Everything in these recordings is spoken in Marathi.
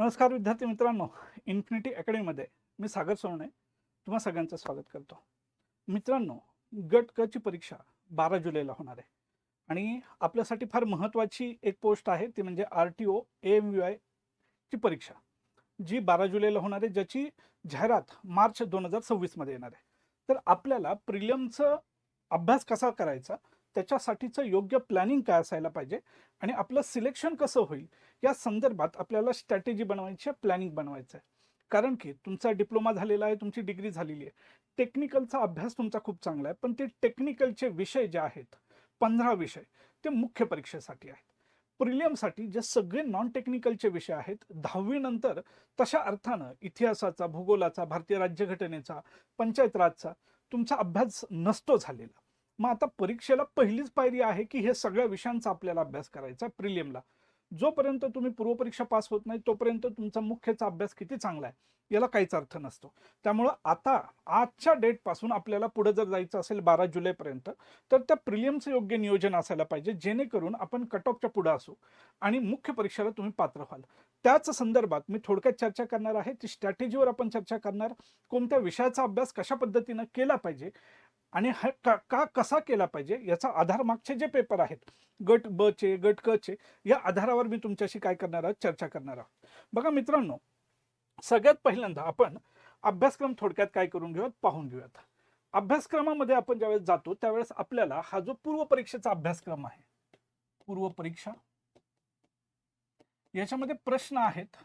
नमस्कार विद्यार्थी मित्रांनो इन्फिनिटी अकॅडमीमध्ये मी सागर सोने तुम्हा सगळ्यांचं स्वागत करतो. मित्रांनो गट क ची परीक्षा बारा जुलैला होणार आहे. आणि आपल्यासाठी फार महत्त्वाची एक पोस्ट आहे ती म्हणजे R T O A M U I ची परीक्षा जी बारा जुलैला होणार आहे ज्याची जाहिरात मार्च दोन हजार सव्वीसमध्ये येणार आहे. तर आपल्याला प्रिलियमचं अभ्यास कसा करायचा त्याच्यासाठीचं योग्य प्लॅनिंग काय असायला पाहिजे आणि आपलं सिलेक्शन कसं होईल या संदर्भात आपल्याला स्ट्रॅटेजी बनवायची आहे प्लॅनिंग बनवायचं आहे. कारण की तुमचा डिप्लोमा झालेला आहे तुमची डिग्री झालेली आहे. टेक्निकलचा अभ्यास तुमचा खूप चांगला आहे पण ते टेक्निकलचे विषय जे आहेत पंधरा विषय ते मुख्य परीक्षेसाठी आहेत. प्रिलियमसाठी जे सगळे नॉन टेक्निकलचे विषय आहेत दहावीनंतर तशा अर्थानं इतिहासाचा भूगोलाचा भारतीय राज्यघटनेचा पंचायत राजचा तुमचा अभ्यास नसतो झालेला. मग आता परीक्षेला पहिलीच पायरी आहे की हे सगळ्या विषयांचा आपल्याला अभ्यास करायचा आहे प्रिलियमला. जोपर्यंत तुम्ही पूर्वपरीक्षा पास होत नाही तोपर्यंत तुमचा मुख्यचा अभ्यास किती चांगला आहे याला काहीच अर्थ नसतो. त्यामुळं आता आजच्या डेटपासून आपल्याला पुढे जर जायचं असेल बारा जुलैपर्यंत तर त्या प्रिलियमचं योग्य नियोजन असायला पाहिजे जेणेकरून आपण कट ऑफच्या पुढे असू आणि मुख्य परीक्षेला तुम्ही पात्र व्हाल. त्याच संदर्भात मी थोडक्यात चर्चा करणार आहे ती स्ट्रॅटेजीवर आपण चर्चा करणार कोणत्या विषयाचा अभ्यास कशा पद्धतीनं केला पाहिजे आणि हा का का कसा केला पाहिजे याचा आधार मागचे जे पेपर आहेत गट ब चे गट क चे या आधारावर मी तुमच्याशी काय करणार आहोत चर्चा करणार आहोत. बघा मित्रांनो सगळ्यात पहिल्यांदा आपण अभ्यासक्रम थोडक्यात काय करून घेऊयात पाहून घेऊयात. अभ्यासक्रमामध्ये आपण ज्यावेळेस जातो त्यावेळेस आपल्याला हा जो पूर्व परीक्षेचा अभ्यासक्रम आहे पूर्व परीक्षा याच्यामध्ये प्रश्न आहेत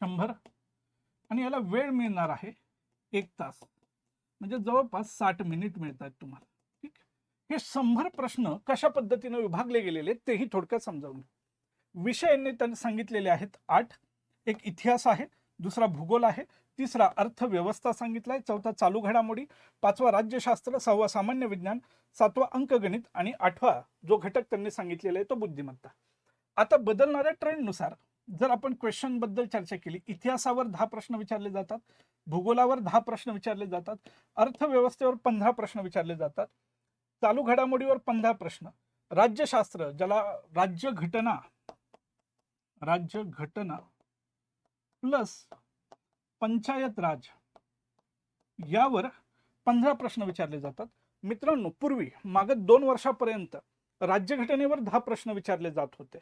शंभर आणि याला वेळ मिळणार आहे एक तास. म्हणजे जवळपास साठ मिनिट मिळतात तुम्हाला. ठीक? हे शंभर प्रश्न कशा पद्धतीने विभागले गेलेले तेही थोडक्यात समजावून विषय विषयांनी त्यांनी सांगितलेले आहेत आठ. एक इतिहास आहे दुसरा भूगोल आहे तिसरा अर्थव्यवस्था सांगितलाय चौथा चालू घडामोडी पाचवा राज्यशास्त्र सहावा सामान्य विज्ञान सातवा अंकगणित आणि आठवा जो घटक त्यांनी सांगितलेला आहे तो बुद्धिमत्ता. आता बदलणाऱ्या ट्रेंडनुसार जर आपण क्वेश्चनबद्दल चर्चा केली इतिहासावर दहा प्रश्न विचारले जातात भूगोलावर दहा प्रश्न विचारले जातात अर्थव्यवस्थेवर पंधरा प्रश्न विचारले जातात चालू घडामोडीवर पंधरा प्रश्न. राज्यशास्त्र ज्याला राज्य घटना राज्य घटना प्लस पंचायत राज यावर पंधरा प्रश्न विचारले जातात. मित्रांनो पूर्वी मागत दोन वर्षापर्यंत राज्यघटनेवर दहा प्रश्न विचारले जात होते.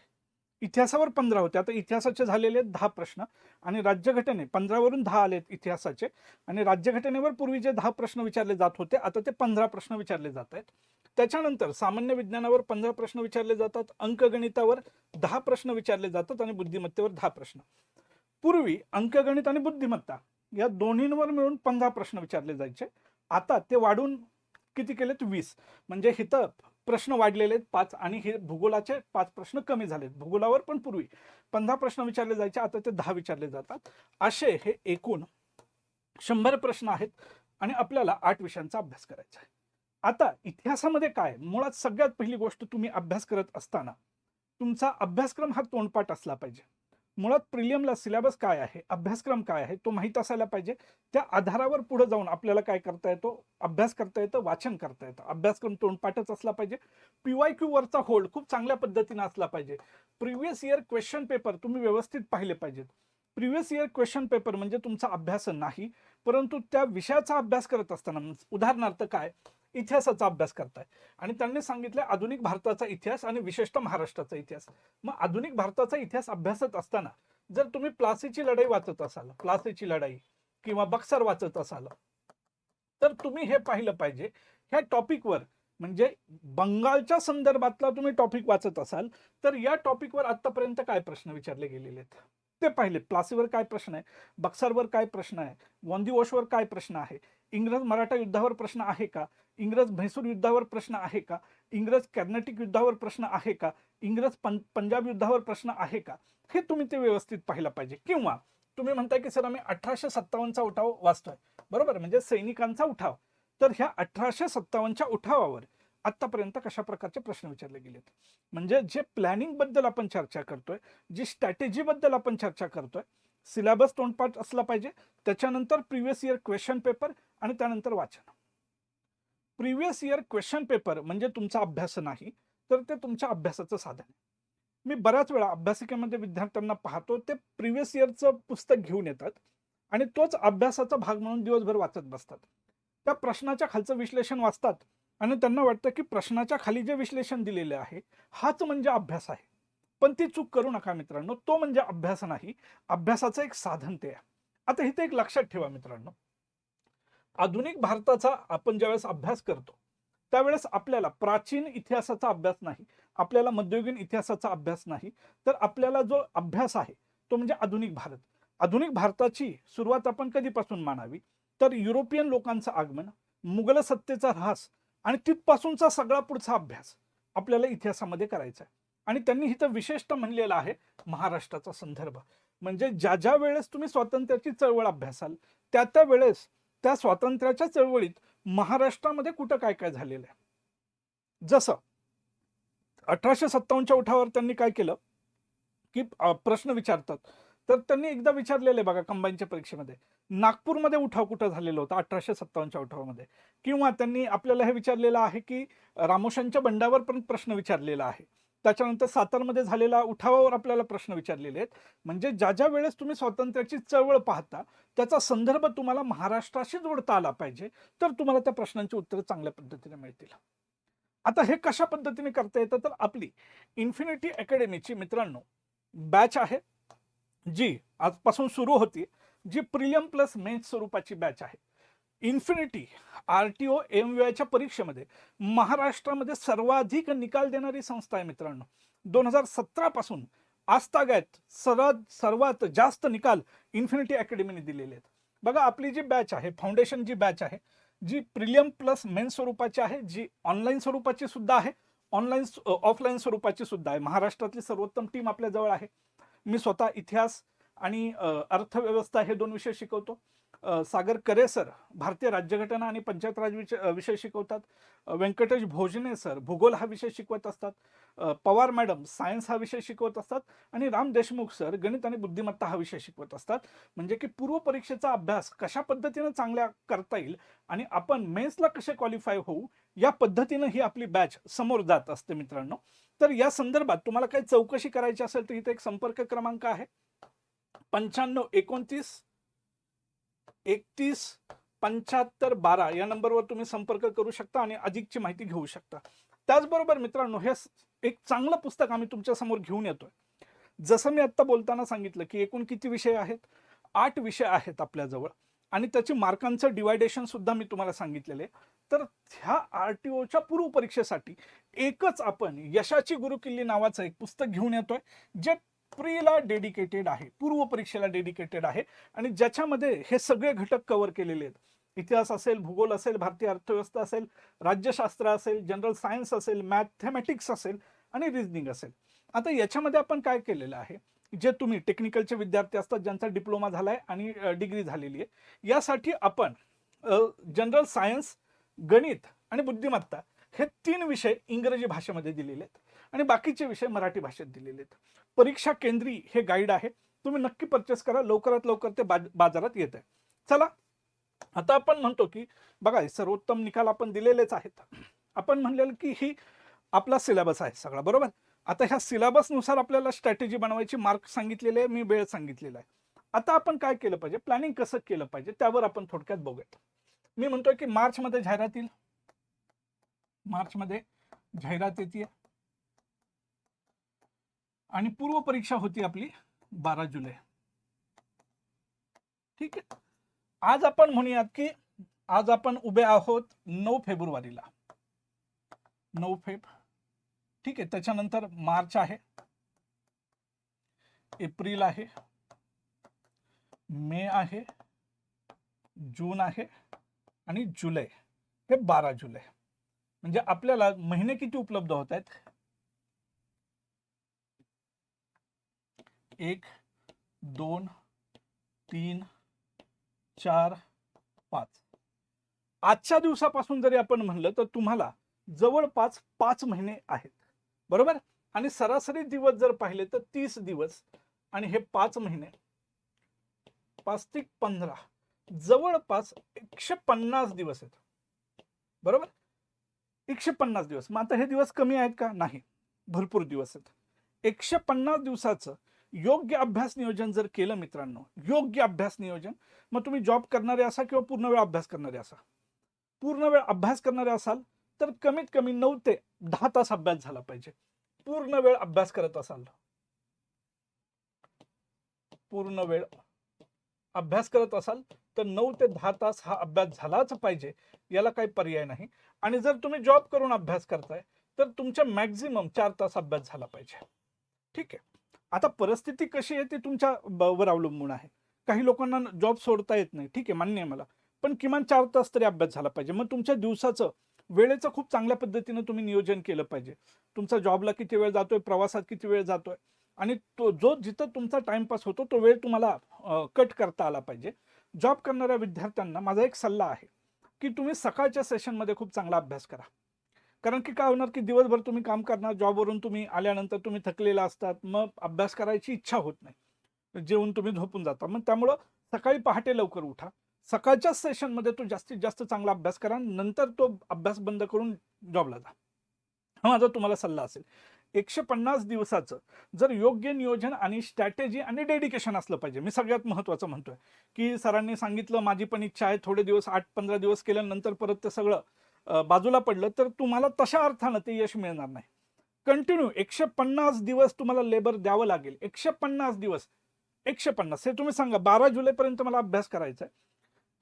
इतिहासावर पंधरा होते. आता इतिहासाचे झालेले आहेत दहा प्रश्न आणि राज्यघटने पंधरावरून दहा आलेत इतिहासाचे आणि राज्यघटनेवर पूर्वी जे दहा प्रश्न विचारले जात होते आता ते पंधरा प्रश्न विचारले जात आहेत. त्याच्यानंतर सामान्य विज्ञानावर पंधरा प्रश्न विचारले जातात अंकगणितावर दहा प्रश्न विचारले जातात आणि बुद्धिमत्तेवर दहा प्रश्न. पूर्वी अंकगणित आणि बुद्धिमत्ता या दोन्हींवर मिळून पंधरा प्रश्न विचारले जायचे. आता ते वाढून किती केलेत? वीस. म्हणजे हिथं प्रश्न वाढलेले आहेत पाच आणि हे भूगोलाचे पाच प्रश्न कमी झालेत. भूगोलावर पण पूर्वी. पंधरा प्रश्न विचारले जायचे आता ते दहा विचारले जातात. असे हे एकूण शंभर प्रश्न आहेत आणि आपल्याला आठ विषयांचा अभ्यास करायचा आहे. आता इतिहासामध्ये काय? मुळात सगळ्यात पहिली गोष्ट तुम्ही अभ्यास करत असताना तुमचा अभ्यासक्रम हा तोंडपाठ असला पाहिजे. मुळात प्रिलियमला सिलेबस काय आहे अभ्यासक्रम काय आहे तो माहीत असायला पाहिजे. त्या आधारावर पुढे जाऊन आपल्याला काय करता येतो अभ्यास करता येतं वाचन करता येतं. अभ्यासक्रम तोंडपाठच असला पाहिजे. पीवाय क्यू वरचा होल्ड खूप चांगल्या पद्धतीने असला पाहिजे. प्रिव्हियस इयर क्वेश्चन पेपर तुम्ही व्यवस्थित पाहिले पाहिजेत. प्रिव्हियस इयर क्वेश्चन पेपर म्हणजे तुमचा अभ्यास नाही परंतु त्या विषयाचा अभ्यास करत असताना उदाहरणार्थ काय इतिहासाचा अभ्यास करताय आणि त्यांनी सांगितलं आधुनिक भारताचा इतिहास आणि विशेषतः महाराष्ट्राचा इतिहास. मग आधुनिक भारताचा इतिहास अभ्यासत असताना जर तुम्ही प्लासीची लढाई वाचत असाल प्लासीची लढाई किंवा बक्सर वाचत असाल तर तुम्ही हे पाहिलं पाहिजे. ह्या टॉपिकवर म्हणजे बंगालच्या संदर्भातला तुम्ही टॉपिक वाचत असाल तर या टॉपिकवर आतापर्यंत काय प्रश्न विचारले गेलेले आहेत? ते पाहिले. प्लासीवर काय प्रश्न आहे? बक्सरवर काय प्रश्न आहे? वंदिवोशवर काय प्रश्न आहे? इंग्रज मराठा युद्धावर प्रश्न आहे का? इंग्रज म्हैसूर युद्धावर प्रश्न आहे का? इंग्रज कर्नाटिक युद्धावर प्रश्न आहे का? इंग्रज पं पंजाब युद्धावर प्रश्न आहे का? हे तुम्ही ते व्यवस्थित पाहिलं पाहिजे. किंवा तुम्ही म्हणताय की सर आम्ही अठराशे सत्तावन्नचा उठाव वाचतोय. बरोबर म्हणजे सैनिकांचा उठाव. तर ह्या अठराशे सत्तावन्नच्या उठावावर आतापर्यंत कशा प्रकारचे प्रश्न विचारले गेलेत? म्हणजे जे प्लॅनिंगबद्दल आपण चर्चा करतोय जी स्ट्रॅटेजी बद्दल आपण चर्चा करतोय सिलेबस तोंडपाठ असला पाहिजे. त्याच्यानंतर प्रिव्हियस इयर क्वेश्चन पेपर आणि त्यानंतर वाचन. प्रिव्हियस इयर क्वेश्चन पेपर म्हणजे तुमचा अभ्यास नाही तर ते तुमच्या अभ्यासाचं साधन आहे. मी बऱ्याच वेळा अभ्यासिकेमध्ये विद्यार्थ्यांना पाहतो ते प्रिव्हियस इयरचं पुस्तक घेऊन येतात आणि तोच अभ्यासाचा भाग म्हणून दिवसभर वाचत बसतात. त्या प्रश्नाच्या खालचं विश्लेषण वाचतात आणि त्यांना वाटतं की प्रश्नाच्या खाली जे विश्लेषण दिलेले आहे हाच म्हणजे अभ्यास आहे. पण ती चूक करू नका मित्रांनो. तो म्हणजे अभ्यास नाही. अभ्यासाचं एक साधन ते आहे. आता इथे एक लक्षात ठेवा मित्रांनो. आधुनिक भारताचा आपण ज्यावेळेस अभ्यास करतो त्यावेळेस आपल्याला प्राचीन इतिहासाचा अभ्यास नाही. आपल्याला मध्ययुगीन इतिहासाचा अभ्यास नाही. तर आपल्याला जो अभ्यास आहे तो म्हणजे आधुनिक भारत. आधुनिक भारताची सुरुवात आपण कधीपासून मानावी? तर युरोपियन लोकांचं आगमन मुघल सत्तेचा ऱ्हास आणि तिथपासूनचा सगळा पुढचा अभ्यास आपल्याला इतिहासामध्ये करायचा आहे. आणि त्यांनी इथं विशेषतः म्हणलेलं आहे महाराष्ट्राचा संदर्भ. म्हणजे ज्या ज्या वेळेस तुम्ही स्वातंत्र्याची चळवळ अभ्यासाल त्या त्या वेळेस त्या स्वातंत्र्याच्या चळवळीत महाराष्ट्रामध्ये कुठं काय काय झालेलं आहे? जसं अठराशे सत्तावन्नच्या उठावर त्यांनी काय केलं? की प्रश्न विचारतात. तर त्यांनी एकदा विचारलेलं आहे बघा कंबाईनच्या परीक्षेमध्ये नागपूरमध्ये उठाव कुठं झालेला होता? अठराशे सत्तावन्नच्या उठावामध्ये. किंवा त्यांनी आपल्याला हे विचारलेलं आहे की रामोशांच्या बंडावर पण प्रश्न विचारलेला आहे. त्याच्यानंतर सातारमध्ये झालेला उठावावर आपल्याला प्रश्न विचारलेले आहेत. म्हणजे ज्या ज्या वेळेस तुम्ही स्वातंत्र्याची चळवळ पाहता त्याचा संदर्भ तुम्हाला महाराष्ट्राशी जोडता आला पाहिजे तर तुम्हाला त्या प्रश्नांची उत्तरं चांगल्या पद्धतीने मिळतील. आता हे कशा पद्धतीने करता येतं? तर आपली इन्फिनिटी अकॅडमीची मित्रांनो बॅच आहे जी आजपासून सुरू होती जी प्रिलियम प्लस मेन्स स्वरूपाची बॅच आहे. Infinity R T O M च्या परीक्षेमध्ये महाराष्ट्रामध्ये सर्वाधिक निकाल देणारी संस्था आहे मित्रांनो. दोन हजार सतरापासून आजतागायत सर्वात सर्वात जास्त निकाल इन्फिनिटी अकॅडमीने दिलेले आहेत. बघा आपली जी बॅच आहे फाउंडेशन जी बॅच आहे जी प्रिलियम प्लस मेन स्वरूपाची आहे जी ऑनलाईन स्वरूपाची सुद्धा आहे ऑनलाईन ऑफलाईन स्वरूपाची सुद्धा आहे. महाराष्ट्रातली सर्वोत्तम टीम आपल्याजवळ आहे. मी स्वतः इतिहास आणि अर्थव्यवस्था हे दोन विषय शिकवतो. सागर करे सर भारतीय राज्यघटना आणि पंचायत राज विषय विषय शिकवतात. व्यंकटेश भोजने सर भूगोल हा विषय शिकवत असतात. पवार मॅडम सायन्स हा विषय शिकवत असतात. आणि राम देशमुख सर गणित आणि बुद्धिमत्ता हा विषय शिकवत असतात. म्हणजे की पूर्व परीक्षेचा अभ्यास कशा पद्धतीनं चांगल्या करता येईल आणि आपण मेन्सला कसे क्वालिफाय होऊ या पद्धतीनं ही आपली बॅच समोर जात असते मित्रांनो. तर या संदर्भात तुम्हाला काही चौकशी करायची असेल तर इथे एक संपर्क क्रमांक आहे. पंच्याण्णव एकोणतीस एकतीस पंच्याहत्तर बारा या नंबरवर तुम्ही संपर्क करू शकता आणि अधिकची माहिती घेऊ शकता. त्याचबरोबर मित्रांनो हे एक चांगलं पुस्तक आम्ही तुमच्यासमोर घेऊन येतोय. जसं मी आत्ता बोलताना सांगितलं की एकूण किती विषय आहेत? आठ विषय आहेत आपल्याजवळ. आणि त्याची मार्कांचं डिवायडेशन सुद्धा मी तुम्हाला सांगितलेले तर ह्या आर टी ओच्या पूर्व परीक्षेसाठी एकच आपण यशाची गुरुकिल्ली नावाचं एक पुस्तक घेऊन येतोय जे प्रीला डेडिकेटेड आहे पूर्व परीक्षेला डेडिकेटेड आहे आणि ज्याच्यामध्ये हे सगळे घटक कव्हर केलेले आहेत. इतिहास असेल भूगोल असेल भारतीय अर्थव्यवस्था असेल राज्यशास्त्र असेल जनरल सायन्स असेल मॅथमॅटिक्स असेल आणि रिजनिंग असेल. आता याच्यामध्ये आपण काय केलेलं आहे? जे तुम्ही टेक्निकलचे विद्यार्थी असतात ज्यांचा डिप्लोमा झालाय आणि डिग्री झालेली आहे यासाठी आपण जनरल सायन्स गणित आणि बुद्धिमत्ता हे तीन विषय इंग्रजी भाषेमध्ये दिलेले आहेत. आणि बाकीचे विषय मराठी भाषेत दिलेले आहेत. परीक्षा केंद्री हे गाईड आहे. तुम्ही नक्की परचेस करा. लवकरात लवकर ते बाजारात येत आहे. चला. आता आपण म्हणतो की बघा सर्वोत्तम निकाल आपण दिलेलेच आहेत. आपण म्हणलेलं की ही आपला सिलेबस आहे सगळा बरोबर? आता ह्या सिलेबसनुसार आपल्याला स्ट्रॅटेजी बनवायची मार्क सांगितलेले आहे मी वेळ सांगितलेला आहे. आता आपण काय केलं पाहिजे? प्लॅनिंग कसं केलं पाहिजे? त्यावर आपण थोडक्यात बघूयात. मी म्हणतोय की मार्चमध्ये जाहिरात येईल. मार्चमध्ये जाहिरात येते आणि पूर्व परीक्षा होती आपली बारा जुलै. ठीक आहे? आज आपण म्हणूयात की आज आपण उभे आहोत नऊ फेब्रुवारीला. नऊ फेब ठीक आहे त्याच्यानंतर मार्च आहे. एप्रिल आहे. मे आहे. जून आहे. आणि जुलै हे बारा जुलै. म्हणजे आपल्याला महिने किती उपलब्ध होत आहेत? एक दोन तीन चार पाच. आजच्या दिवसापासून जरी आपण म्हणलं तर तुम्हाला जवळपास पाच महिने आहेत. बरोबर? आणि सरासरी दिवस जर पाहिले तर तीस दिवस. आणि हे पाच महिने पाच ते पंधरा जवळपास एकशे पन्नास दिवस आहेत. बरोबर? एकशे पन्नास दिवस. मग आता हे दिवस कमी आहेत का? नाही. भरपूर दिवस आहेत. एकशे पन्नास दिवसाचं योग्य अभ्यास नियोजन जर केलं मित्रांनो योग्य अभ्यास नियोजन मग तुम्ही जॉब करणारे असा किंवा पूर्ण वेळ अभ्यास करणारे असा पूर्ण वेळ अभ्यास करणारे असाल तर कमीत कमी नऊ ते दहा तास अभ्यास झाला पाहिजे. पूर्ण वेळ अभ्यास करत असाल. पूर्ण वेळ अभ्यास करत असाल तर नऊ ते दहा तास हा अभ्यास झालाच पाहिजे याला काही पर्याय नाही. आणि जर तुम्ही जॉब करून अभ्यास करताय तर तुमच्या मॅक्झिमम चार तास अभ्यास झाला पाहिजे. ठीक आहे? आता परिस्थिती कशी आहे ती तुमच्या ब- वर अवलंबून आहे. काही लोकांना जॉब सोडता येत नाही. ठीक आहे मान्य आहे मला. पण किमान चार तास तरी अभ्यास झाला पाहिजे. मग तुमच्या दिवसाचं वेळेचं खूप चांगल्या पद्धतीनं तुम्ही नियोजन केलं पाहिजे. तुमचा जॉबला किती वेळ जातोय प्रवासात किती वेळ जातोय आणि तो जो जिथं तुमचा टाइमपास होतो तो वेळ तुम्हाला कट करता आला पाहिजे. जॉब करणाऱ्या विद्यार्थ्यांना माझा एक सल्ला आहे की तुम्ही सकाळच्या सेशनमध्ये खूप चांगला अभ्यास करा. कारण की काय होणार की दिवसभर तुम्ही काम करणार जॉबवरून तुम्ही आल्यानंतर तुम्ही थकलेला असतात मग अभ्यास करायची इच्छा होत नाही. जेवून तुम्ही झोपून जाता. मग त्यामुळं सकाळी पहाटे लवकर उठा. सकाळच्याच सेशनमध्ये तो जास्तीत जास्त चांगला अभ्यास करा. नंतर तो अभ्यास बंद करून जॉबला जा. हा माझा तुम्हाला सल्ला असेल. एकशे पन्नास दिवसाचं जर योग्य नियोजन आणि स्ट्रॅटेजी आणि डेडिकेशन असलं पाहिजे. मी सगळ्यात महत्त्वाचं म्हणतोय की सरांनी सांगितलं माझी पण इच्छा आहे. थोडे दिवस आठ पंधरा दिवस केल्यानंतर परत ते सगळं बाजूला पडलं तर तुम्हाला तशा अर्थानं ते यश मिळणार नाही. कंटिन्यू एकशे पन्नास दिवस तुम्हाला लेबर द्यावं लागेल. एकशे पन्नास दिवस. एकशे पन्नास. हे तुम्ही सांगा बारा जुलैपर्यंत मला अभ्यास करायचा आहे.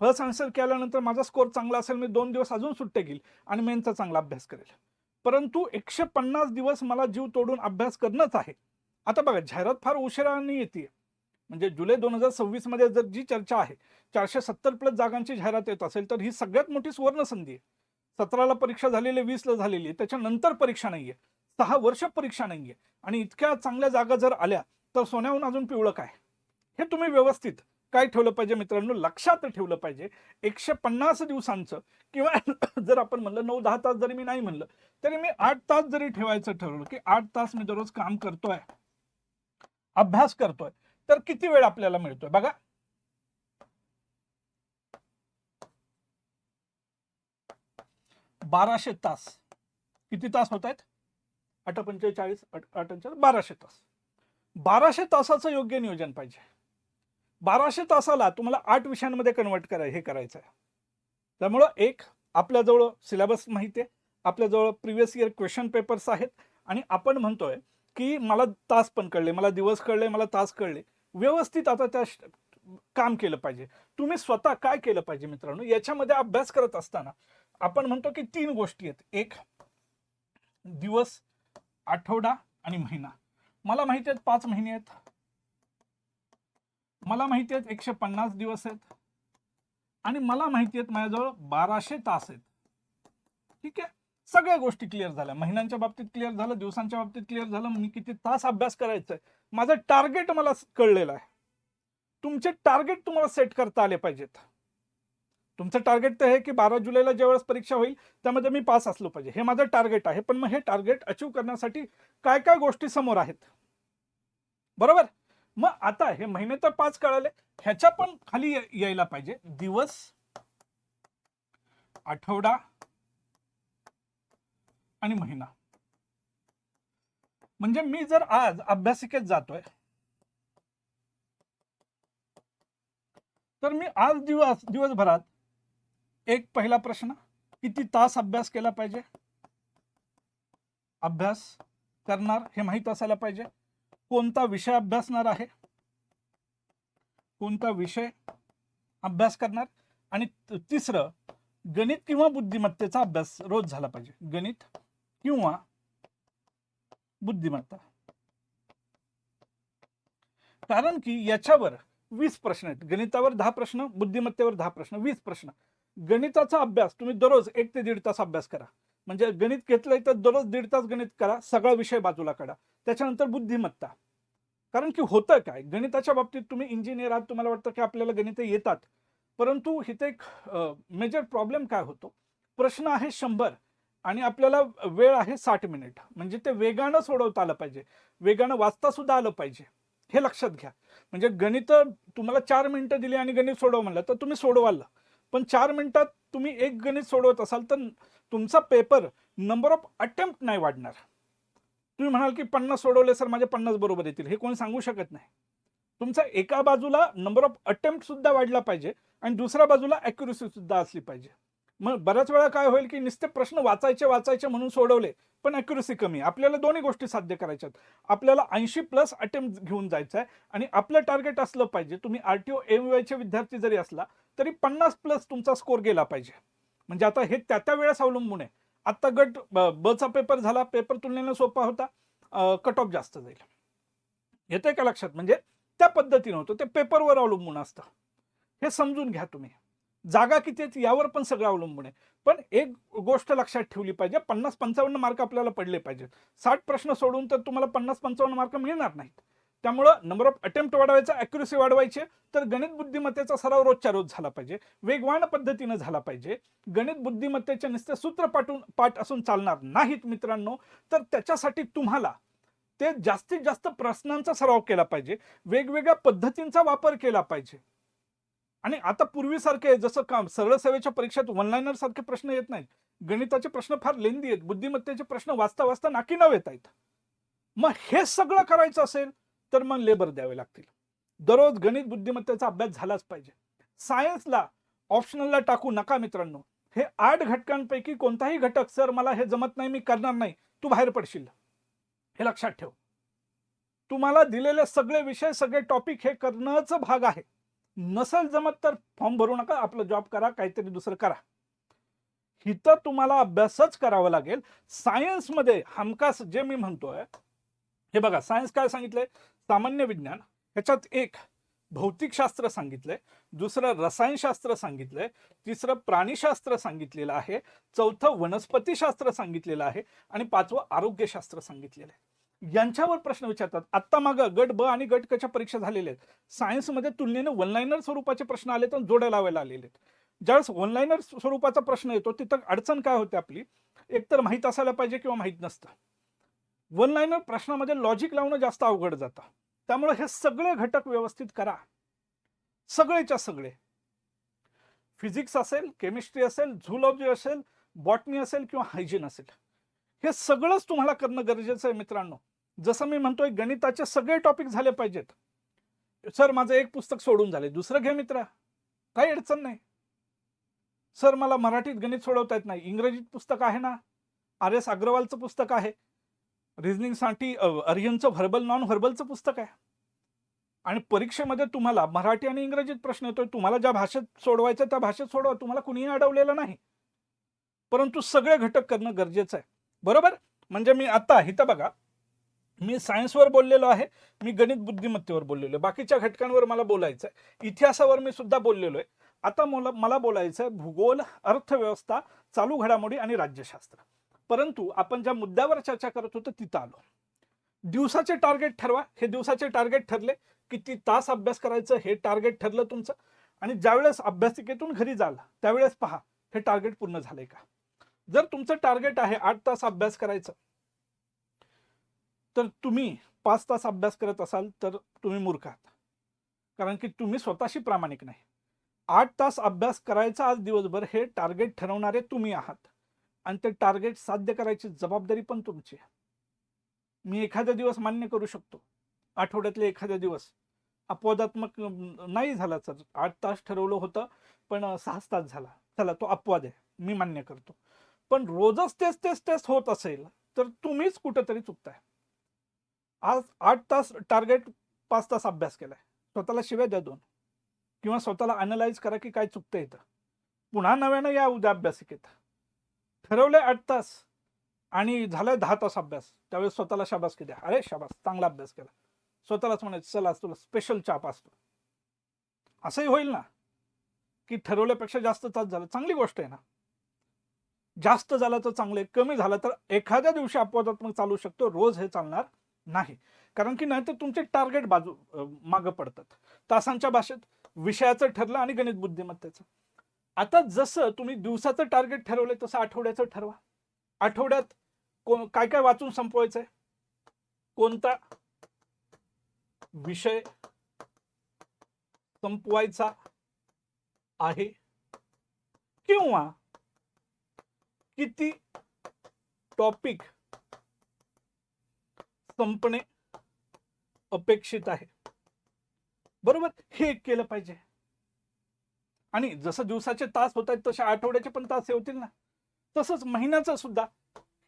फर्स्ट आन्सर केल्यानंतर माझा स्कोर चांगला असेल मी दोन दिवस अजून सुट्टे घेईल आणि मेनचा चांगला अभ्यास करेल. परंतु एकशे पन्नास दिवस मला जीव तोडून अभ्यास करणंच आहे. आता बघा जाहिरात फार उशिराने येते. म्हणजे जुलै दोन हजार सव्वीसमध्ये जर जी चर्चा आहे चारशे सत्तर प्लस जागांची जाहिरात येत असेल तर ही सगळ्यात मोठी सुवर्ण संधी आहे. सतराला परीक्षा झालेली वीसला झालेली आहे. त्याच्यानंतर परीक्षा नाहीये. सहा वर्ष परीक्षा नाहीये. आणि इतक्या चांगल्या जागा जर आल्या तर सोन्याहून अजून पिवळं काय? हे तुम्ही व्यवस्थित काय ठेवलं पाहिजे मित्रांनो? लक्षात ठेवलं पाहिजे. एकशे पन्नास दिवसांचं किंवा जर आपण म्हणलं नऊ दहा तास जरी मी नाही म्हणलं तरी मी आठ तास जरी ठेवायचं ठरवलं की आठ तास मी दररोज काम करतोय अभ्यास करतोय तर किती वेळ आपल्याला मिळतोय? बघा बाराशे तास. किती तास होत आहेत? अठ पंचेचाळीस अठ्ठेचाळीस आठ बाराशे तास. बाराशे तासाचं योग्य नियोजन पाहिजे. बाराशे तासाला तुम्हाला आठ विषयांमध्ये कन्वर्ट कराय हे करायचं आहे त्यामुळं एक आपल्याजवळ सिलेबस माहिती आहे. आपल्याजवळ प्रिव्हियस इयर क्वेश्चन पेपर्स आहेत. आणि आपण म्हणतोय की मला तास पण कळले मला दिवस कळले मला तास कळले. व्यवस्थित आता त्या काम केलं पाहिजे. तुम्ही स्वतः काय केलं पाहिजे मित्रांनो? याच्यामध्ये अभ्यास करत असताना आपण म्हणतो की तीन गोष्टी आहेत. एक दिवस आठवडा आणि महिना. मला माहिती आहेत पाच महिने आहेत. मला माहिती आहेत एकशे पन्नास दिवस आहेत. आणि मला माहिती आहेत माझ्याजवळ बाराशे तास आहेत. ठीक आहे? सगळ्या गोष्टी क्लिअर झाल्या. महिन्यांच्या बाबतीत क्लिअर झालं दिवसांच्या बाबतीत क्लिअर झालं. मी किती तास अभ्यास करायचा आहे माझं टार्गेट मला कळलेलं आहे. तुमचे टार्गेट तुम्हाला सेट करता आले पाहिजेत. तुमचं टार्गेट तर आहे की बारा जुलैला ज्यावेळेस परीक्षा होईल त्यामध्ये मी पास असलो पाहिजे. हे माझं टार्गेट आहे. पण मग हे टार्गेट अचीव करण्यासाठी काय काय गोष्टी समोर आहेत? बरोबर? मग आता हे महिने तर पाच कळाले. ह्याच्या पण खाली यायला पाहिजे. दिवस आठवडा आणि महिना. म्हणजे मी जर आज अभ्यासिकेत जातोय तर मी आज दिवस दिवसभरात एक पहिला प्रश्न किती तास अभ्यास केला पाहिजे? अभ्यास करणार हे माहीत असायला पाहिजे. कोणता विषय अभ्यासणार आहे? कोणता विषय अभ्यास करणार? आणि तिसरं गणित किंवा बुद्धिमत्तेचा अभ्यास रोज झाला पाहिजे. गणित किंवा बुद्धिमत्ता. कारण की याच्यावर वीस प्रश्न आहेत. गणितावर दहा प्रश्न बुद्धिमत्तेवर दहा प्रश्न वीस प्रश्न. गणिताचा अभ्यास तुम्ही दररोज एक ते दीड तास अभ्यास करा. म्हणजे गणित घेतलंय तर दररोज दीड तास गणित करा सगळा विषय बाजूला काढा. त्याच्यानंतर बुद्धिमत्ता. कारण की होतं काय? गणिताच्या बाबतीत तुम्ही इंजिनियर आहात तुम्हाला वाटतं की आपल्याला गणित येतात. परंतु इथे एक मेजर प्रॉब्लेम काय होतो? प्रश्न आहे शंभर आणि आपल्याला वेळ आहे साठ मिनिट म्हणजे ते वेगानं सोडवता आलं पाहिजे. वेगानं वाचता सुद्धा आलं पाहिजे. हे लक्षात घ्या. म्हणजे गणित तुम्हाला चार मिनिटं दिली आणि गणित सोडव म्हणलं तर तुम्ही सोडवाल. पण चार मिनिटात तुम्ही एक गणित सोडवत असाल तर तुमचा पेपर नंबर ऑफ अटेम्प्ट नाही वाढणार. तुम्ही म्हणाल की पन्नास सोडवले सर माझे पन्नास बरोबर येतील. हे कोणी सांगू शकत नाही. तुमचा एका बाजूला नंबर ऑफ अटेम्प्ट सुद्धा वाढला पाहिजे आणि दुसऱ्या बाजूला अॅक्युरेसी सुद्धा असली पाहिजे. मग बऱ्याच वेळा काय होईल की नुसते प्रश्न वाचायचे वाचायचे म्हणून सोडवले पण अॅक्युरेसी कमी आपल्याला दोन्ही गोष्टी साध्य करायच्यात आपल्याला ऐंशी प्लस अटेम्प्ट घेऊन जायचं आहे आणि आपलं टार्गेट असलं पाहिजे. तुम्ही आर टी ओ एम चे विद्यार्थी जरी असला तरी पन्नास प्लस तुमचा स्कोर गेला पाहिजे. म्हणजे आता हे त्या त्या वेळेस अवलंबून आहे. आत्ता गट बचा पेपर झाला. पेपर तुलनेने सोपा होता. कट ऑफ जास्त जाईल. येतंय का लक्षात? म्हणजे त्या पद्धतीनं होतं. ते पेपरवर अवलंबून असतं. हे समजून घ्या तुम्ही. जागा किती आहेत यावर पण सगळं अवलंबून आहे. पण एक गोष्ट लक्षात ठेवली पाहिजे पन्नास पंचावन्न मार्क आपल्याला पडले पाहिजेत. साठ प्रश्न सोडून तर तुम्हाला पन्नास पंचावन्न मार्क मिळणार नाहीत. त्यामुळं नंबर ऑफ अटेम्प्ट वाढवायचा अॅक्युरेसी वाढवायची तर गणित बुद्धिमत्तेचा सराव रोजच्या रोज झाला पाहिजे. वेगवान पद्धतीनं झाला पाहिजे. गणित बुद्धिमत्तेचे नुसते सूत्र पाठून पाठ असून चालणार नाहीत मित्रांनो. तर त्याच्यासाठी तुम्हाला ते जास्तीत जास्त प्रश्नांचा सराव केला पाहिजे. वेगवेगळ्या पद्धतींचा वापर केला पाहिजे. आणि आता पूर्वीसारखे जसं काम सरळ सेवेच्या परीक्षेत वनलायनर सारखे प्रश्न येत नाहीत. गणिताचे प्रश्न फार लेंदी आहेत बुद्धिमत्तेचे प्रश्न वाचता वाचता नाकी नव येत आहेत. मग हे सगळं करायचं असेल तर मग लेबर द्यावे लागतील. दररोज गणित बुद्धिमत्तेचा अभ्यास झालाच पाहिजे. सायन्सला ऑप्शनलला टाकू नका मित्रांनो. हे आठ घटकांपैकी कोणताही घटक सर मला हे जमत नाही मी करणार नाही. तू बाहेर पडशील. हे लक्षात ठेव. तुम्हाला दिलेले सगळे विषय सगळे टॉपिक हे करणंच भाग आहे. नसेल जमत तर फॉर्म भरू नका आपला जॉब करा काहीतरी दुसरं करा. इथं तुम्हाला अभ्यासच करावा लागेल. सायन्समध्ये हमखास जे मी म्हणतोय हे बघा सायन्स काय सांगितलंय? सामान्य विज्ञान ह्याच्यात एक भौतिकशास्त्र सांगितलंय दुसरं रसायनशास्त्र सांगितलंय तिसरं प्राणीशास्त्र सांगितलेलं आहे चौथं वनस्पतीशास्त्र सांगितलेलं आहे आणि पाचवं आरोग्यशास्त्र सांगितलेलं आहे. यांच्यावर प्रश्न विचारतात. आत्ता मागं गट ब आणि गट कच्या परीक्षा झालेल्या आहेत. सायन्समध्ये तुलनेने वनलायनर स्वरूपाचे प्रश्न आले तर जोड्या लावायला आलेले आहेत. ज्यावेळेस वनलायनर स्वरूपाचा प्रश्न येतो तिथं अडचण काय होते आपली? एकतर माहीत असायला पाहिजे किंवा माहीत नसतं. वन लाईनर प्रश्नामध्ये लॉजिक लावणं जास्त अवघड जातं. त्यामुळे हे सगळे घटक व्यवस्थित करा. सगळेच्या सगळे. फिजिक्स असेल केमिस्ट्री असेल झुलॉजी असेल बॉटनी असेल किंवा हायजीन असेल. हे सगळंच तुम्हाला करणं गरजेचं आहे मित्रांनो. जसं मी म्हणतोय गणिताचे सगळे टॉपिक झाले पाहिजेत. सर माझं एक पुस्तक सोडून झाले. दुसरं घे मित्रा. काही अडचण नाही. सर मला मराठीत गणित सोडवता येत नाही. इंग्रजीत पुस्तक आहे ना? आर एस अग्रवालचं पुस्तक आहे. रिझनिंगसाठी अर्यनचं व्हर्बल नॉन व्हर्बलचं पुस्तक आहे. आणि परीक्षेमध्ये तुम्हाला मराठी आणि इंग्रजीत प्रश्न येतोय. तुम्हाला ज्या भाषेत सोडवायचं त्या भाषेत सोडवा. तुम्हाला कुणीही अडवलेलं नाही. परंतु सगळे घटक करणं गरजेचं आहे. बरोबर? म्हणजे मी आता इथं बघा मी सायन्सवर बोललेलो आहे मी गणित बुद्धिमत्तेवर बोललेलो आहे. बाकीच्या घटकांवर मला बोलायचं आहे इतिहासावर मी सुद्धा बोललेलो आहे. आता मला मला बोलायचं आहे भूगोल अर्थव्यवस्था चालू घडामोडी आणि राज्यशास्त्र. परंतु आपण ज्या मुद्द्यावर चर्चा करत होतो तिथं आलो. दिवसाचे टार्गेट ठरवा. हे दिवसाचे टार्गेट ठरले किती तास अभ्यास करायचं हे टार्गेट ठरलं तुमचं. आणि ज्यावेळेस अभ्यासिकेतून घरी जाल त्यावेळेस पहा हे टार्गेट पूर्ण झालंय का? जर तुमचं टार्गेट आहे आठ तास अभ्यास करायचं तर तुम्ही पाच तास अभ्यास करत असाल तर तुम्ही मूर्ख आहात. कारण की तुम्ही स्वतःशी प्रामाणिक नाही. आठ तास अभ्यास करायचा आज दिवसभर हे टार्गेट ठरवणारे तुम्ही आहात. आणि ते टार्गेट साध्य करायची जबाबदारी पण तुमची आहे. मी एखादा दिवस मान्य करू शकतो. आठवड्यातले एखादा दिवस. अपवादात्मक नाही झाला सर आठ तास ठरवलं होतं पण सहा सहाच तास झाला. चला तो अपवाद आहे. मी मान्य करतो. पण रोजच तेच तेच तेच होत असेल तर तुम्हीच कुठेतरी चुकताय. आज आठ तास टार्गेट पाच तास अभ्यास केलाय. स्वतःला शिव्या द्या दोन. किंवा स्वतःला अनलाइज करा की काय चुकतं इथं. पुन्हा नव्यानं या उद्या अभ्यासिकेत. ठरवलंय आठ तास आणि झालाय दहा तास अभ्यास. त्यावेळेस स्वतःला शाबास द्या. अरे शाबास चांगला अभ्यास केला. स्वतःलाच म्हणायचं चला तुला स्पेशल चाप असतो असंही होईल ना? की ठरवल्यापेक्षा जास्त तास झालं. चांगली गोष्ट आहे ना? जास्त झालं तर चांगलं आहे कमी झालं तर एखाद्या दिवशी अपवादात्मक चालू शकतो रोज हे चालणार नाही. कारण की नाहीतर तुमचे टार्गेट बाजू मागं पडतात. तासांच्या भाषेत विषयाचं ठरलं आणि गणित बुद्धिमत्तेचं. आता जसं तुम्ही दिवसाचं टार्गेट ठरवलंय तसं आठवड्याचं ठरवा. आठवड्यात कोण काय काय वाचून संपवायचंय? कोणता विषय संपवायचा आहे? किंवा किती टॉपिक संपणे अपेक्षित आहे? बरोबर? हे एक केलं पाहिजे. आणि जसं दिवसाचे तास होत आहेत तसे आठवड्याचे पण तास हे होतील ना. तसंच महिन्याचं सुद्धा.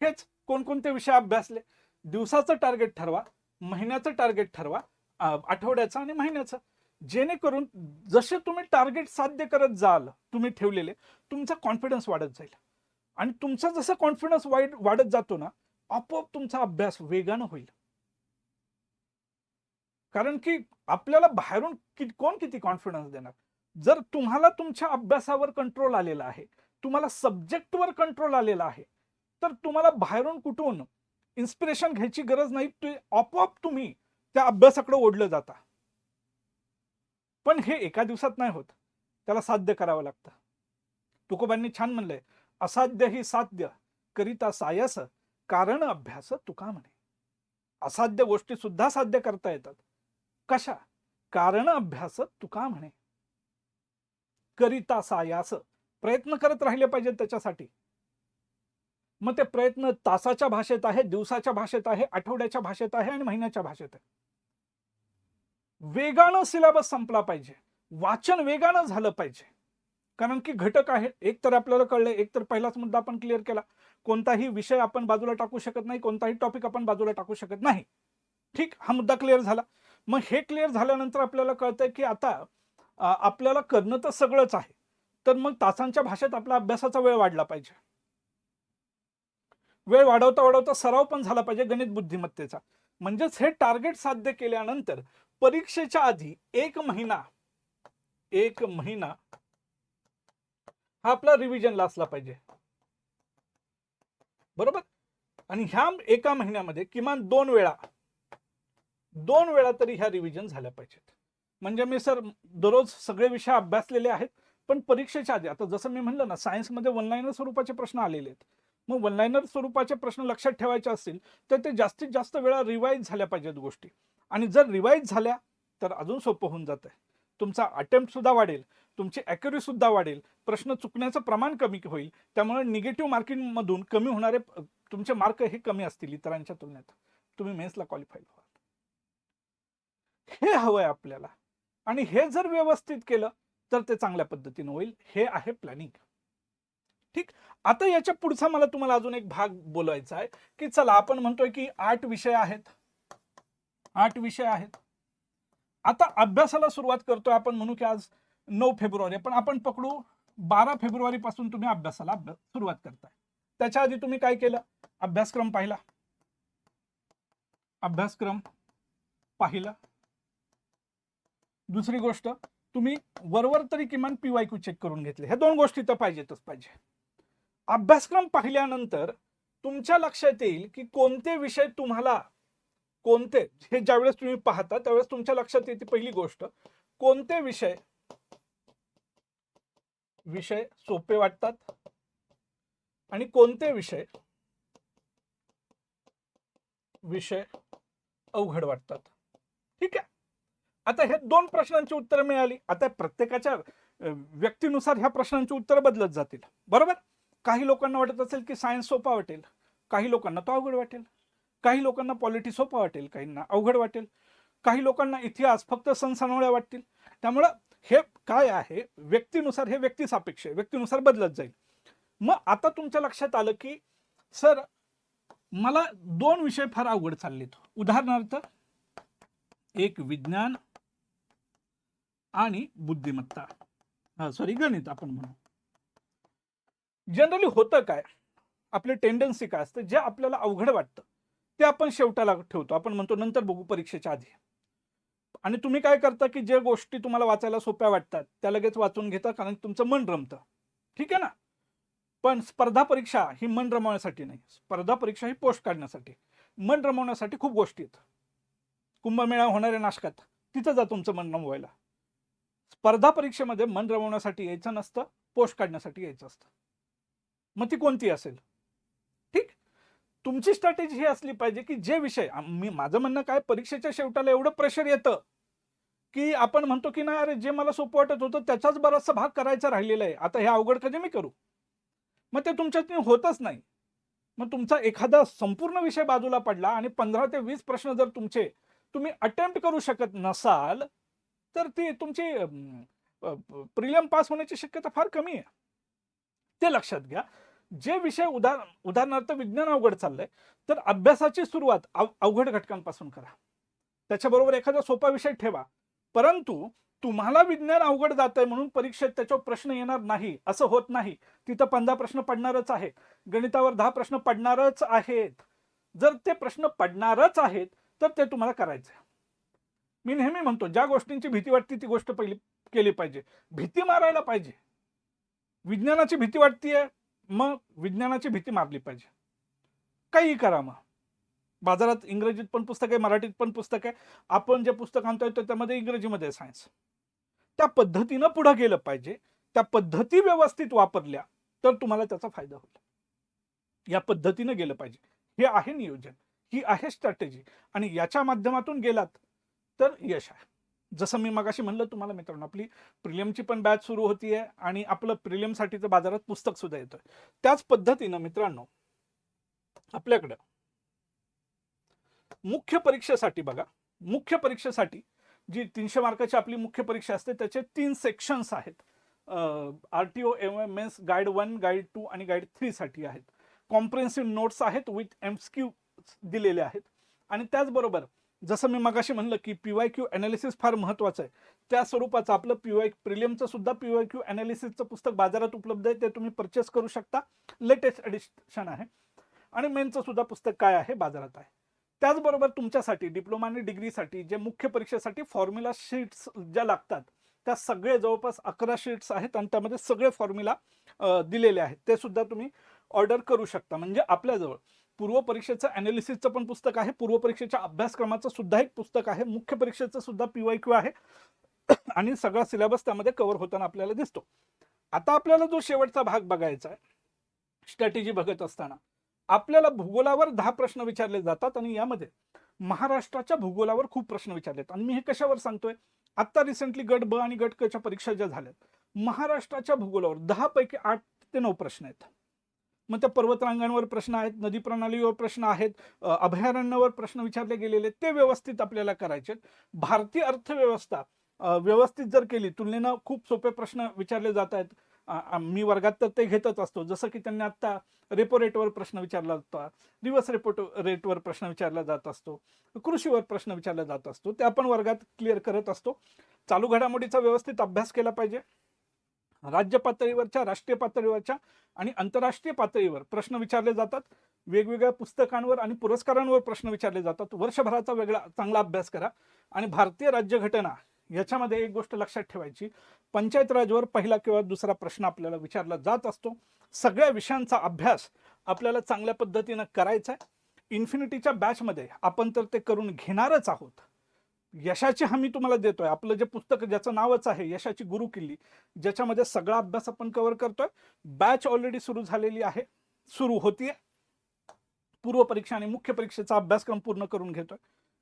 हेच कोणकोणते विषय अभ्यासले? दिवसाचं टार्गेट ठरवा महिन्याचं टार्गेट ठरवा आठवड्याचं आणि महिन्याचं. जेणेकरून जसे तुम्ही टार्गेट साध्य करत जाल तुम्ही ठेवलेले तुमचा कॉन्फिडन्स वाढत जाईल. आणि तुमचा जसा कॉन्फिडन्स वाईट वाढत जातो ना आपोआप तुमचा अभ्यास वेगानं होईल. कारण की आपल्याला बाहेरून कि कोण किती कॉन्फिडन्स देणार? जर तुम्हाला तुमच्या अभ्यासावर कंट्रोल आलेला आहे तुम्हाला सब्जेक्टवर कंट्रोल आलेला आहे तर तुम्हाला बाहेरून कुठून इन्स्पिरेशन घ्यायची गरज नाही ते आपोआप तुम्ही त्या अभ्यासाकडे ओढलं जाता. पण हे एका दिवसात नाही होत. त्याला साध्य करावं लागतं. तुकोबांनी छान म्हणलंय असाध्य ही साध्य करिता सायस कारण अभ्यास तुका म्हणे. असाध्य गोष्टी सुद्धा साध्य करता येतात. कशा? कारण अभ्यास तुका म्हणे. करिता सायास प्रयत्न करत राहिले पाहिजेत त्याच्यासाठी. मग ते प्रयत्न तासाच्या भाषेत आहे दिवसाच्या भाषेत आहे आठवड्याच्या भाषेत आहे आणि महिन्याच्या भाषेत आहे. वेगानं सिलेबस संपला पाहिजे. वाचन वेगानं झालं पाहिजे. कारण की घटक आहेत. एक तर आपल्याला कळलं एक तर पहिलाच मुद्दा आपण क्लिअर केला. कोणताही विषय आपण बाजूला टाकू शकत नाही कोणताही टॉपिक आपण बाजूला टाकू शकत नाही. ठीक? हा मुद्दा क्लिअर झाला. मग हे क्लिअर झाल्यानंतर आपल्याला कळतंय की आता आपल्याला करणं तर सगळंच आहे. तर मग तासांच्या भाषेत आपला अभ्यासाचा वेळ वाढला पाहिजे. वेळ वाढवता वाढवता सराव पण झाला पाहिजे गणित बुद्धिमत्तेचा. म्हणजेच हे टार्गेट साध्य केल्यानंतर परीक्षेच्या आधी एक महिना एक महिना हा आपला रिव्हिजनला असला पाहिजे. बरोबर? आणि ह्या एका महिन्यामध्ये किमान दोन वेळा दोन वेळा तरी ह्या रिव्हिजन झाल्या पाहिजेत. म्हणजे मी सर दररोज सगळे विषय अभ्यासलेले आहेत पण परीक्षेच्या आधी आता जसं मी म्हणलं ना सायन्समध्ये वनलाईनर स्वरूपाचे प्रश्न आलेले आहेत. मग वनलाईनर स्वरूपाचे प्रश्न लक्षात ठेवायचे असतील तर ते जास्तीत जास्त वेळा रिवाईज झाल्या पाहिजेत गोष्टी. आणि जर रिवाईज झाल्या तर अजून सोपं होऊन जात आहे तुमचा अटेम्प्ट सुद्धा वाढेल. तुमची अॅक्युरी सुद्धा वाढेल. प्रश्न चुकण्याचं प्रमाण कमी होईल. त्यामुळे निगेटिव्ह मार्किंगमधून कमी होणारे तुमचे मार्क हे कमी असतील इतरांच्या तुलनेत. तुम्ही मेन्सला क्वालिफाईड व्हाल. हे हवंय आपल्याला. आणि हे जर व्यवस्थित केलं तर ते चांगल्या पद्धतीने होईल. हे आहे प्लॅनिंग ठीक? आता याच्या पुढचा मला तुम्हाला अजून एक भाग बोलायचा आहे की चला आपण म्हणतोय की आठ विषय आहेत. आठ विषय आहेत. आता अभ्यासाला सुरुवात करतोय. आपण म्हणू की आज नऊ फेब्रुवारी. पण आपण पकडू बारा फेब्रुवारी पासून तुम्ही अभ्यासाला अभ्यास सुरुवात करताय. त्याच्या आधी तुम्ही काय केलं? अभ्यासक्रम पाहिला. अभ्यासक्रम पाहिला. दुसरी गोष्ट तुम्ही वरवर तरी किमान पीवायक्यू चेक करून घेतले. हे दोन गोष्टी तर पाहिजेतच पाहिजे. अभ्यासक्रम पाहिल्यानंतर तुमच्या लक्षात येईल की कोणते विषय तुम्हाला कोणते हे ज्यावेळेस तुम्ही पाहता त्यावेळेस तुमच्या लक्षात येते पहिली गोष्ट. कोणते विषय विषय सोपे वाटतात आणि कोणते विषय विषय अवघड वाटतात? ठीक आहे. आता हे दोन प्रश्नांची उत्तरं मिळाली. आता प्रत्येकाच्या व्यक्तीनुसार ह्या प्रश्नांची उत्तरं बदलत जातील. बरोबर? काही लोकांना वाटत असेल की सायन्स सोपा वाटेल. काही लोकांना तो अवघड वाटेल. काही लोकांना पॉलिटी सोपा वाटेल. काहींना अवघड वाटेल. काही लोकांना इतिहास फक्त सण वाटतील. त्यामुळं हे काय आहे? व्यक्तीनुसार हे व्यक्ती सापेक्ष आहे. व्यक्तीनुसार बदलत जाईल. मग आता तुमच्या लक्षात आलं की सर मला दोन विषय फार अवघड चाललेत. उदाहरणार्थ एक विज्ञान आणि बुद्धिमत्ता. हा सॉरी गणित आपण म्हणू. जनरली होतं काय? आपली टेंडन्सी काय असते? जे आपल्याला अवघड वाटतं ते आपण शेवटाला ठेवतो. आपण म्हणतो नंतर बघू परीक्षेच्या आधी. आणि तुम्ही काय करता की जे गोष्टी तुम्हाला वाचायला सोप्या वाटतात त्या लगेच वाचून घेता कारण तुमचं मन रमतं. ठीक आहे ना? पण स्पर्धा परीक्षा ही मन रमवण्यासाठी नाही. स्पर्धा परीक्षा ही पोस्ट काढण्यासाठी. मन रमवण्यासाठी खूप गोष्टी आहेत. कुंभमेळा होणाऱ्या नाशकात तिथं जा तुमचं मन रमवायला. स्पर्धा परीक्षेमध्ये मन रमवण्यासाठी यायचं नसतं पोस्ट काढण्यासाठी यायचं असतं. मग ती कोणती असेल? तुमची स्ट्रॅटेजी ही असली पाहिजे की जे विषय मी माझं म्हणणं काय परीक्षेच्या शेवटाला एवढं प्रेशर येतं की आपण म्हणतो की नाही अरे जे मला सोपं वाटत होतं त्याचाच बराचसा भाग करायचा राहिलेला आहे. आता हे अवघड कधी मी करू? मग ते तुमच्यात होतच नाही. मग तुमचा एखादा संपूर्ण विषय बाजूला पडला आणि पंधरा ते वीस प्रश्न जर तुमचे तुम्ही अटेम्प्ट करू शकत नसाल तर ती तुमची प्रिलियम पास होण्याची शक्यता फार कमी आहे. ते लक्षात घ्या. जे विषय उदाहरण उदाहरणार्थ विज्ञान अवघड चाललंय तर अभ्यासाची सुरुवात अव- अवघड घटकांपासून करा. त्याच्याबरोबर एखादा सोपा विषय ठेवा. परंतु तुम्हाला विज्ञान अवघड जात आहे म्हणून परीक्षेत त्याच्यावर प्रश्न येणार नाही असं होत नाही. तिथं पंधरा प्रश्न पडणारच आहे गणितावर दहा प्रश्न पडणारच आहेत. जर ते प्रश्न पडणारच आहेत तर ते तुम्हाला करायचे मी नेहमी म्हणतो ज्या गोष्टींची भीती वाटते ती गोष्ट पहिली केली पाहिजे. भीती मारायला पाहिजे. विज्ञानाची भीती वाटतीये मग विज्ञानाची भीती मारली पाहिजे. काही करा मग. बाजारात इंग्रजीत पण पुस्तक आहे मराठीत पण पुस्तक आहे. आपण जे पुस्तक आणतोय तर त्यामध्ये इंग्रजीमध्ये सायन्स त्या पद्धतीनं पुढे गेलं पाहिजे. त्या पद्धती व्यवस्थित वापरल्या तर तुम्हाला त्याचा फायदा होईल. या पद्धतीनं गेलं पाहिजे. हे आहे नियोजन. ही आहे स्ट्रॅटेजी आणि याच्या माध्यमातून गेलात तर यश आहे. जसं मी मगाशी म्हणलं तुम्हाला मित्रांनो आपली प्रिलियमची पण बॅच सुरू होतीये आणि आपलं प्रिलियमसाठीचं बाजारात पुस्तक सुद्धा येतोय. त्याच पद्धतीनं मित्रांनो आपल्याकडं मुख्य परीक्षेसाठी बघा मुख्य परीक्षेसाठी जी तीनशे मार्काची आपली मुख्य परीक्षा असते त्याचे तीन सेक्शन्स आहेत. R T O M M S guide one guide two आणि गाईड थ्रीसाठी आहेत. कॉम्प्रिहेन्सिव्ह नोट्स आहेत विथ एमस्क्यू दिलेले आहेत. आणि त्याचबरोबर जसं मी मगाशी म्हणलं की पी वाय क्यू अनालिसिस फार महत्वाचं आहे. त्या स्वरूपाचं आपलं पी वाय प्रिलियमचं सुद्धा पीवाय क्यू अनालिसिसचं पुस्तक बाजारात उपलब्ध आहे ते तुम्ही परचेस करू शकता. लेटेस्ट एडिशन आहे. आणि मेनचं सुद्धा पुस्तक काय आहे? बाजारात आहे. त्याचबरोबर तुमच्यासाठी डिप्लोमा आणि डिग्रीसाठी जे मुख्य परीक्षेसाठी फॉर्म्युला शीट्स ज्या लागतात त्या सगळे जवळपास अकरा शीट्स आहेत आणि त्यामध्ये सगळे फॉर्म्युला दिलेले आहेत. ते सुद्धा तुम्ही ऑर्डर करू शकता. म्हणजे आपल्याजवळ पूर्व परीक्षेचं अनालिसिसचं पण पुस्तक आहे. पूर्व परीक्षेच्या अभ्यासक्रमाचं सुद्धा एक पुस्तक आहे. मुख्य परीक्षेचं सुद्धा पीवाय क्यू आहे. आणि सगळा सिलेबस त्यामध्ये कव्हर होताना आपल्याला दिसतो. आता आपल्याला जो शेवटचा भाग बघायचा आहे स्ट्रॅटेजी बघत असताना आपल्याला भूगोलावर दहा प्रश्न विचारले जातात आणि यामध्ये महाराष्ट्राच्या भूगोलावर खूप प्रश्न विचारलेत आणि मी हे कशावर सांगतोय? आता रिसेंटली गट ब आणि गट कच्या परीक्षा ज्या झाल्यात महाराष्ट्राच्या भूगोलावर दहा पैकी आठ ते नऊ प्रश्न आहेत. मग त्या पर्वतरांगांवर प्रश्न आहेत नदी प्रणालीवर प्रश्न आहेत अभयारण्यावर प्रश्न विचारले गेलेले ते व्यवस्थित आपल्याला करायचे आहेत. भारतीय अर्थव्यवस्था व्यवस्थित जर केली तुलनेनं खूप सोपे प्रश्न विचारले जात आहेत. मी वर्गात तर ते घेतच असतो. जसं की त्यांनी आत्ता रेपो रेटवर प्रश्न विचारला होता दिवस रेपो रेटवर प्रश्न विचारला जात असतो कृषीवर प्रश्न विचारला जात असतो ते आपण वर्गात क्लिअर करत असतो. चालू घडामोडीचा व्यवस्थित अभ्यास केला पाहिजे. राज्य पातळीवरच्या राष्ट्रीय पातळीवरच्या आणि आंतरराष्ट्रीय पातळीवर प्रश्न विचारले जातात. वेगवेगळ्या पुस्तकांवर आणि पुरस्कारांवर प्रश्न विचारले जातात. वर्षभराचा वेगळा चांगला अभ्यास करा. आणि भारतीय राज्यघटना याच्यामध्ये एक गोष्ट लक्षात ठेवायची. पंचायत राजवर पहिला किंवा दुसरा प्रश्न आपल्याला विचारला जात असतो. सगळ्या विषयांचा अभ्यास आपल्याला चांगल्या पद्धतीनं करायचा आहे. इन्फिनिटीच्या बॅचमध्ये आपण तर ते करून घेणारच आहोत. यशाची हमी तुम्हाला देतोय. आपलं जे पुस्तक ज्याचं नावच आहे यशाची गुरु किल्ली ज्याच्यामध्ये सगळा अभ्यास आपण कव्हर करतोय. बॅच ऑलरेडी सुरू झालेली आहे. सुरू होतीये. पूर्व परीक्षा आणि मुख्य परीक्षेचा अभ्यासक्रम पूर्ण करून घेतोय.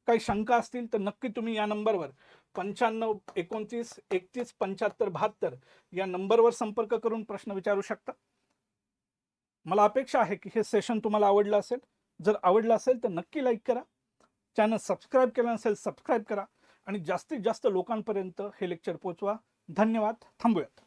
काही शंका असतील तर नक्की तुम्ही या नंबरवर पंच्याण्णव एकोणतीस एकतीस पंच्याहत्तर बहात्तर या नंबरवर संपर्क करून प्रश्न विचारू शकता. मला अपेक्षा आहे की हे सेशन तुम्हाला आवडलं असेल. जर आवडलं असेल तर नक्की लाईक करा. चॅनल सबस्क्राईब केलं नसेल सबस्क्राईब करा. आणि जास्तीत जास्त लोकांपर्यंत हे लेक्चर पोहोचवा. धन्यवाद. थांबूयात.